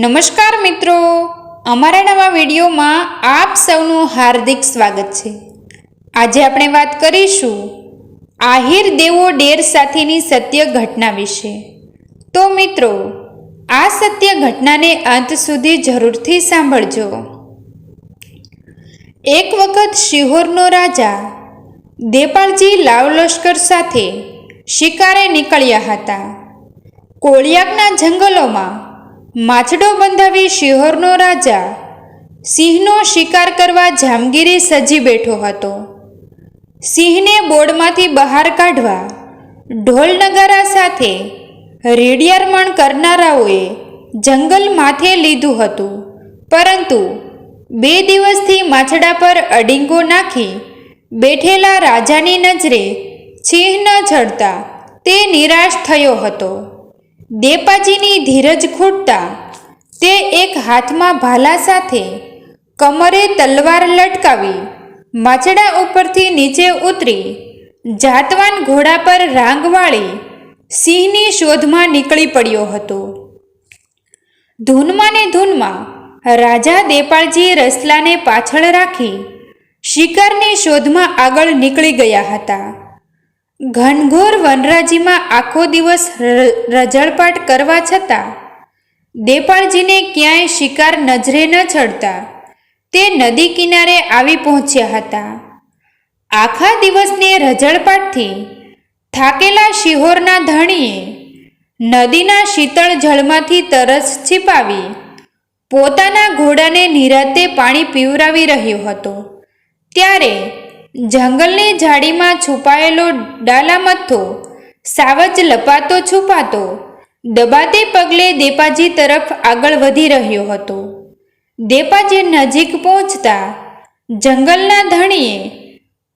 નમસ્કાર મિત્રો. અમારા નવા વિડીયોમાં આપ સૌનું હાર્દિક સ્વાગત છે. આજે આપણે વાત કરીશું આહિર દેવો ડેર સાથેની સત્ય ઘટના વિશે. તો મિત્રો, આ સત્ય ઘટનાને અંત સુધી જરૂરથી સાંભળજો. એક વખત શિહોરનો રાજા દેપાળજી લાવ લશ્કર સાથે શિકારે નીકળ્યા હતા. કોળિયાકના જંગલોમાં માછડો બંધાવી શિહોરનો રાજા સિંહનો શિકાર કરવા જામગીરી સજી બેઠો હતો. સિંહને બોર્ડમાંથી બહાર કાઢવા ઢોલ નગારા સાથે રેડિયારમણ કરનારાઓએ જંગલ માથે લીધું હતું. પરંતુ બે દિવસથી માછડા પર અડીંગો નાખી બેઠેલા રાજાની નજરે સિંહ ન ચડતા તે નિરાશ થયો હતો. દેપાજીની ધીરજ ખૂટતા તે એક હાથમાં ભાલા સાથે કમરે તલવાર લટકાવી માછડા ઉપરથી નીચે ઉતરી જાતવાન ઘોડા પર રાંગ વાળી સિંહની શોધમાં નીકળી પડ્યો હતો. ધૂનમાં ને ધૂનમાં રાજા દેપાળજી રસલાને પાછળ રાખી શિકારની શોધમાં આગળ નીકળી ગયા હતા. ઘનઘોર વનરાજીમાં આખો દિવસ ર- રઝળપાટ કરવા છતાં, દેપાળજીને ક્યાંય શિકાર નજરે ન ચડતા. તે નદી કિનારે આવી પહોંચ્યા હતા. આખા દિવસને રઝળપાટથી થાકેલા શિહોરના ધણીએ નદીના શીતળ જળમાંથી તરસ છીપાવી, પોતાના ઘોડાને નિરાતે પાણી પીવરાવી રહ્યો હતો. ત્યારે જંગલની ઝાડીમાં છુપાયેલો ડાલામથ્થો સાવજ લપાતો છુપાતો, દબાતે પગલે દેપાજી તરફ આગળ વધી રહ્યો હતો. દેપાજી નજીક પહોંચતા જંગલના ધણીએ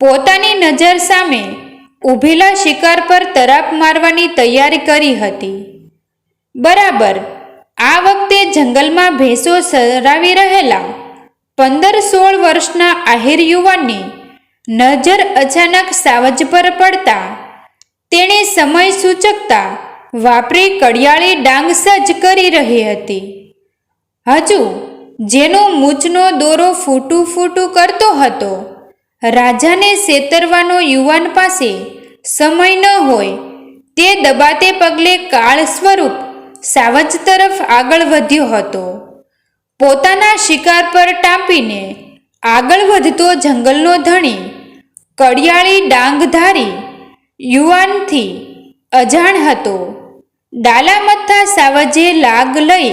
પોતાની નજર સામે ઊભેલા શિકાર પર તરાપ મારવાની તૈયારી કરી હતી. બરાબર, આ વખતે જંગલમાં ભેંસો સરાવી રહેલા પંદર સોળ વર્ષના આહિર યુવાનની નજર અચાનક સાવજ પર પડતા. તેણે સમય સૂચકતા વાપરી કડિયાળી ડાંગ સજ્જ કરી રહી હતી. હજુ જેનો મૂછનો દોરો ફૂટું ફૂટું કરતો હતો, રાજાને સેતરવાનો યુવાન પાસે સમય ન હોય, તે દબાતે પગલે કાળ સ્વરૂપ સાવજ તરફ આગળ વધ્યો હતો. પોતાના શિકાર પર ટાંપીને આગળ વધતો જંગલનો ધણી કડિયાળી ડાંગધારી યુવાનથી અજાણ હતો. ડાલામથ્થા સાવજે લાગ લઈ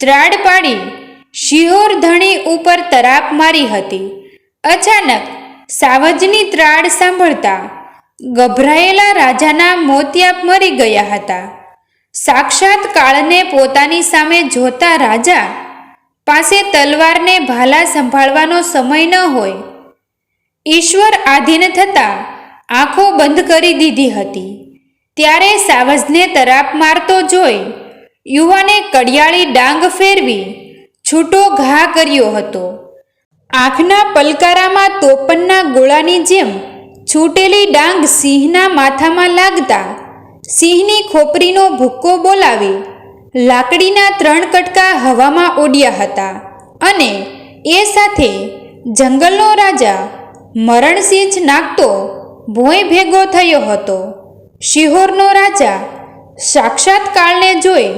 ત્રાડ પાડી શિહોર ધણી ઉપર તરાપ મારી હતી. અચાનક સાવજની ત્રાડ સાંભળતા ગભરાયેલા રાજાના મોતિયાપ મરી ગયા હતા. સાક્ષાત કાળને પોતાની સામે જોતા રાજા પાસે તલવારને ભાલા સંભાળવાનો સમય ન હોય ઈશ્વર આધીન થતાં આંખો બંધ કરી દીધી હતી. ત્યારે સાવજને તરાપ મારતો જોઈ યુવાને કડિયાળી ડાંગ ફેરવી છૂટો ઘા કર્યો હતો. આંખના પલકારામાં તોપનના ગોળાની જેમ છૂટેલી ડાંગ સિંહના માથામાં લાગતા સિંહની ખોપરીનો ભૂક્કો બોલાવી લાકડીના ત્રણ કટકા હવામાં ઓડ્યા હતા અને એ સાથે જંગલનો રાજા મરણસિંહ નાખતો ભોંય ભેગો થયો હતો. શિહોરનો રાજા સાક્ષાત કાળને જોઈ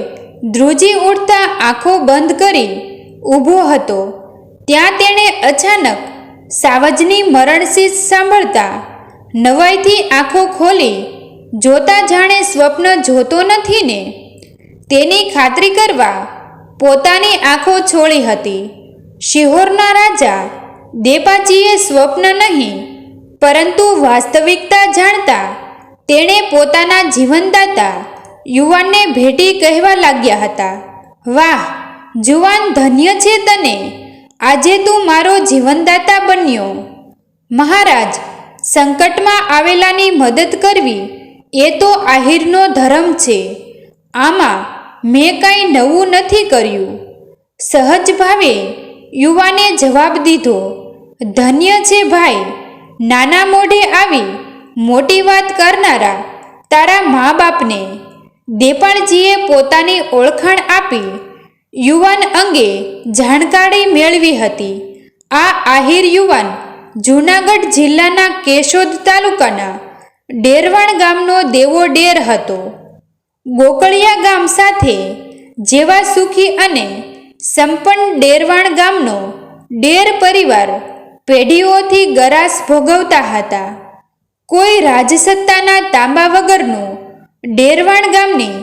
ધ્રુજી ઉઠતા આંખો બંધ કરી ઊભો હતો. ત્યાં તેણે અચાનક સાવજની મરણશીશ સાંભળતા નવાઈથી આંખો ખોલી જોતા જાણે સ્વપ્ન જોતો નથી ને તેની ખાતરી કરવા પોતાની આંખો છોડી હતી. શિહોરના રાજા દેપાજીએ સ્વપ્ન નહીં, પરંતુ વાસ્તવિકતા જાણતા તેણે પોતાના જીવનદાતા યુવાનને ભેટી કહેવા લાગ્યા હતા, વાહ, જુવાન ધન્ય છે તને, આજે તું મારો જીવનદાતા બન્યો. મહારાજ, સંકટમાં આવેલાની મદદ કરવી એ તો આહિરનો ધર્મ છે. આમાં મેં કાંઈ નવું નથી કર્યું. સહજ ભાવે યુવાને જવાબ દીધો ધન્ય છે ભાઈ. નાના મોઢે આવી મોટી વાત કરનારા તારા મા બાપને દેપાણજીએ પોતાની ઓળખાણ આપી યુવાન અંગે જાણકારી મેળવી હતી. આ આહિર યુવાન જૂનાગઢ જિલ્લાના કેશોદ તાલુકાના ડેરવાણ ગામનો દેવો ડેર હતો. ગોકળિયા ગામ સાથે જેવા સુખી અને સંપન્ન ડેરવાણ ગામનો ડેર પરિવાર પેઢીઓથી ગરાસ ભોગવતા હતા. કોઈ રાજસત્તાના તાંબા વગરનું ડેરવાણ ગામની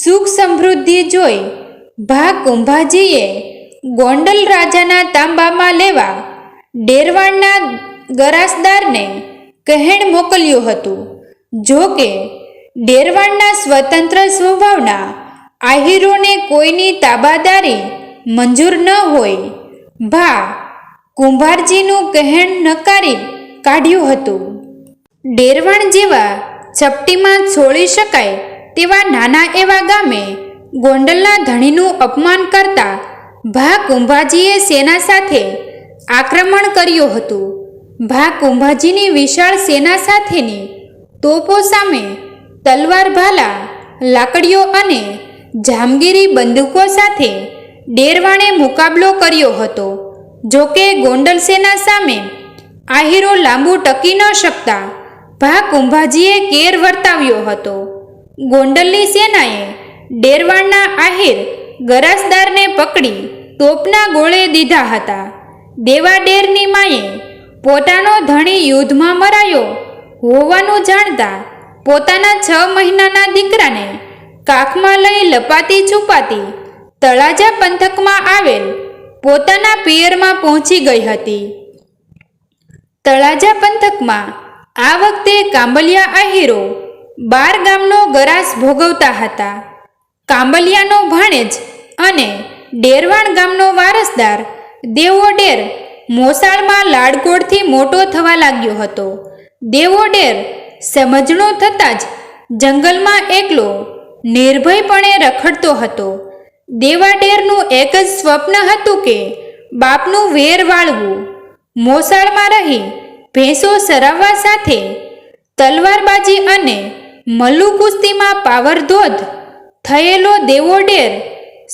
સુખ સમૃદ્ધિ જોઈ ભા કુંભાજીએ ગોંડલ રાજાના તાંબામાં લેવા ડેરવાણના ગરાસદારને કહેણ મોકલ્યું હતું. જો કે ડેરવાણના સ્વતંત્ર સ્વભાવના આહિરોને કોઈની તાબાદારી મંજૂર ન હોય, ભા કુંભારજીનું કહેણ નકારી કાઢ્યું હતું. ડેરવણ જેવા ચપટીમાં છોડી શકાય તેવા નાના એવા ગામે ગોંડલના ધણીનું અપમાન કરતા ભા કુંભાજીએ સેના સાથે આક્રમણ કર્યું હતું. ભા કુંભાજીની વિશાળ સેના સાથેની તોપો સામે તલવાર ભાલા, લાકડીઓ અને જામગીરી બંદૂકો સાથે ડેરવાણે મુકાબલો કર્યો હતો. જો કે ગોંડલ સેના સામે આહીરો લાંબુ ટકી ન શકતા ભા કુંભાજીએ કેર વર્તાવ્યો હતો. ગોંડલની સેનાએ ડેરવાણના આહીર ગરાસદારને પકડી તોપના ગોળે દીધા હતા. દેવા ડેરની માએ પોતાનો ધણી યુદ્ધમાં મરાયો હોવાનું જાણતા પોતાના છ મહિનાના દીકરાને કાખમાં લઈ લપાતી છુપાતી તળાજા પંથકમાં આવેલ પોતાના પિયરમાં પહોંચી ગઈ હતી. તળાજા પંથકમાં આ વખતે કાંબલિયા આહીરો બાર ગામનો ગરાસ ભોગવતા હતા. કાંબલિયાનો ભાણેજ અને ડેરવાણ ગામનો વારસદાર દેવો ડેર મોસાળમાં લાડકોડથી મોટો થવા લાગ્યો હતો. દેવો ડેર સમજણો થતાં જ જંગલમાં એકલો નિર્ભયપણે રખડતો હતો. દેવા ડેરનું એક જ સ્વપ્ન હતું કે બાપનું વેર વાળવું. મોસાળમાં રહી ભેંસો સરાવવા સાથે તલવારબાજી અને મલ્લુ કુસ્તીમાં પાવરધોધ થયેલો દેવો ડેર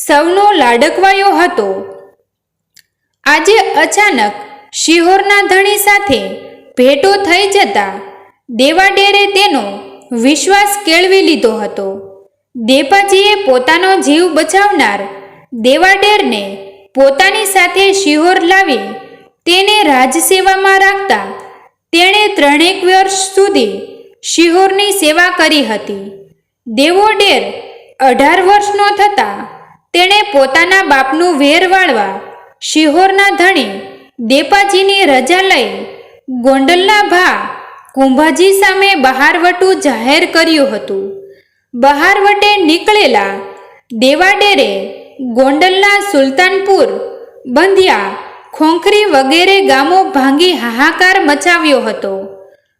સૌનો લાડકવાયો હતો. આજે અચાનક શિહોરના ધણી સાથે ભેટો થઈ જતા દેવાડેરે તેનો વિશ્વાસ કેળવી લીધો હતો. દેપાજીએ પોતાનો જીવ બચાવનાર દેવાડેરને પોતાની સાથે શિહોર લાવી તેને રાજસેવામાં રાખતા તેણે ત્રણેક વર્ષ સુધી શિહોરની સેવા કરી હતી. દેવોડેર અઢાર વર્ષનો થતા તેણે પોતાના બાપનું વેર વાળવા શિહોરના ધણી દેપાજીની રજા લઈ ગોંડલના ભા કુંભાજી સામે બહારવટું જાહેર કર્યું હતું. બહારવટે નીકળેલા દેવાડેરે ગોંડલના સુલતાનપુર, બંધિયા, ખોંખરી વગેરે ગામો ભાંગી હાહાકાર મચાવ્યો હતો.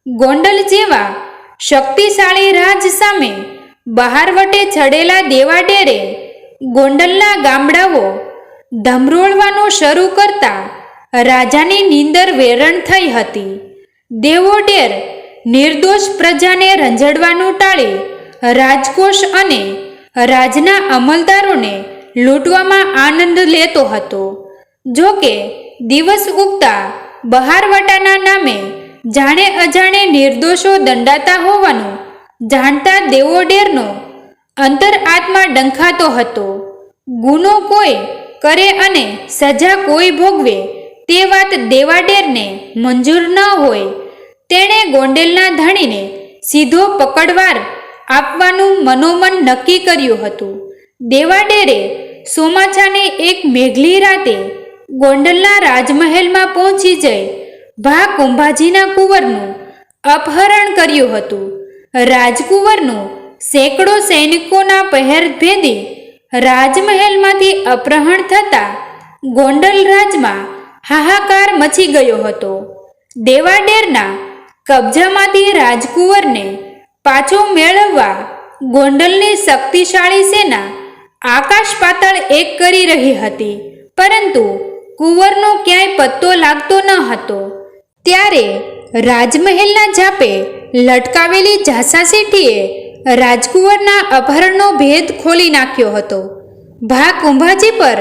ગોંડલ જેવા શક્તિશાળી રાજ સામે બહારવટે ચડેલા દેવાડેરે ગોંડલના ગામડાઓ ધમરોળવાનું શરૂ કરતા રાજાની નીંદર વેરણ થઈ હતી. દેવોડેર નિર્દોષ પ્રજાને રંજડવાનું ટાળી રાજકોષ અને રાજના અમલદારોને લૂંટવામાં આનંદ લેતો હતો. જો કે, દિવસ ઉગતા બહારવટાના નામે જાણે અજાણે નિર્દોષો દંડાતા હોવાનું જાણતા દેવોડેરનો અંતરઆત્મા ડંખાતો હતો. ગુનો કોઈ કરે અને સજા કોઈ ભોગવે તે વાત દેવાડેરને મંજૂર ન હોય. તેણે ગોંડેલના ધણીને સીધો પકડવાર આપવાનું મનોમન નક્કી કર્યું હતું. દેવાડેરે સોમાચાની એક મેઘલી રાતે ગોંડલના રાજમહેલમાં પહોંચી જઈ ભા કુંભાજીના કુંવરનું અપહરણ કર્યું હતું. રાજકુંવરનું સેંકડો સૈનિકોના પહેર ભેદી રાજમહેલમાંથી અપહરણ થતા ગોંડલ રાજમાં હાહાકાર મચી ગયો હતો. દેવાડેરના કબજામાંથી રાજકુંવરને પાછો મેળવવા ગોંડલની શક્તિશાળી સેના આકાશ પાતાળ એક કરી રહી હતી. પરંતુ કુંવરનો ક્યાંય પત્તો લાગતો ન હતો. ત્યારે રાજમહેલના જાપે લટકાવેલી ઝાંસા શેઠીએ રાજકુંવરના અપહરણનો ભેદ ખોલી નાખ્યો હતો. ભા કુંભાજી પર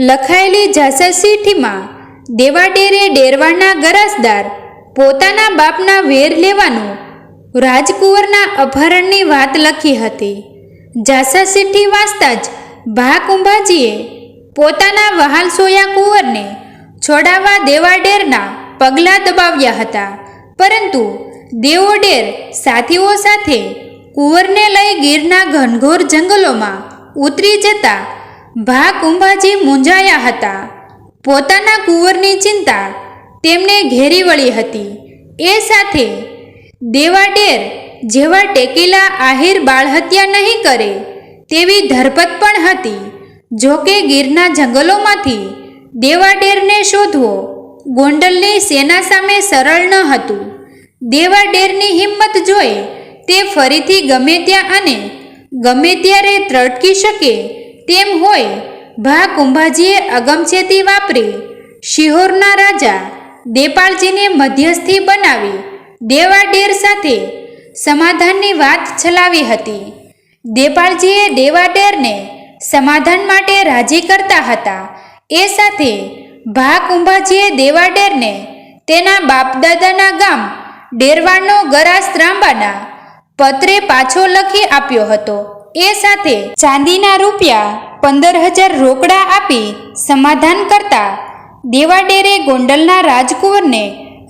લખાયેલી જાસર ચિઠ્ઠીમાં દેવાડેરે ડેરવાડના ગરાસદાર પોતાના બાપના વેર લેવાનું રાજકુંવરના અપહરણની વાત લખી હતી. જાસા ચિઠ્ઠી વાંચતા જ ભા કુંભાજીએ પોતાના વહાલ સોયા કુંવરને છોડાવવા દેવાડેરના પગલાં દબાવ્યા હતા. પરંતુ દેવોડેર સાથીઓ સાથે કુંવરને લઈ ગીરના ઘનઘોર જંગલોમાં ઉતરી જતા ભા કુંભાજી મૂંઝાયા હતા. પોતાના કુંવરની ચિંતા તેમને ઘેરી વળી હતી. એ સાથે દેવાડેર, જેવા ટેકીલા આહિર બાળહત્યા નહીં કરે, તેવી ધરપત પણ હતી. જોકે ગીરના જંગલોમાંથી દેવાડેરને શોધવો ગોંડલની સેના સામે સરળ ન હતું. દેવાડેરની હિંમત જોઈ તે ફરીથી ગમે ત્યાં અને ગમે ત્યારે ત્રટકી શકે તેમ હોય, ભા કુંભાજીએ અગમચેતી વાપરી, શિહોરના રાજા દેપાળજીને મધ્યસ્થી બનાવી દેવાડેર સાથે સમાધાનની વાત ચલાવી હતી. દેપાળજીએ દેવાડેરને સમાધાન માટે રાજી કરતા હતા. એ સાથે ભા કુંભાજીએ દેવાડેરને તેના બાપદાદાના ગામ ડેરવાડનો ગરાસ ત્રાંબાના પત્રે પાછો લખી આપ્યો હતો. એ સાથે ચાંદીના રૂપિયા પંદર હજાર રોકડા આપી સમાધાન કરતા દેવાડેરે ગોંડલના રાજકુંવરને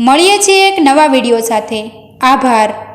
મળીએ છીએ એક નવા વીડિયો સાથે. આભાર.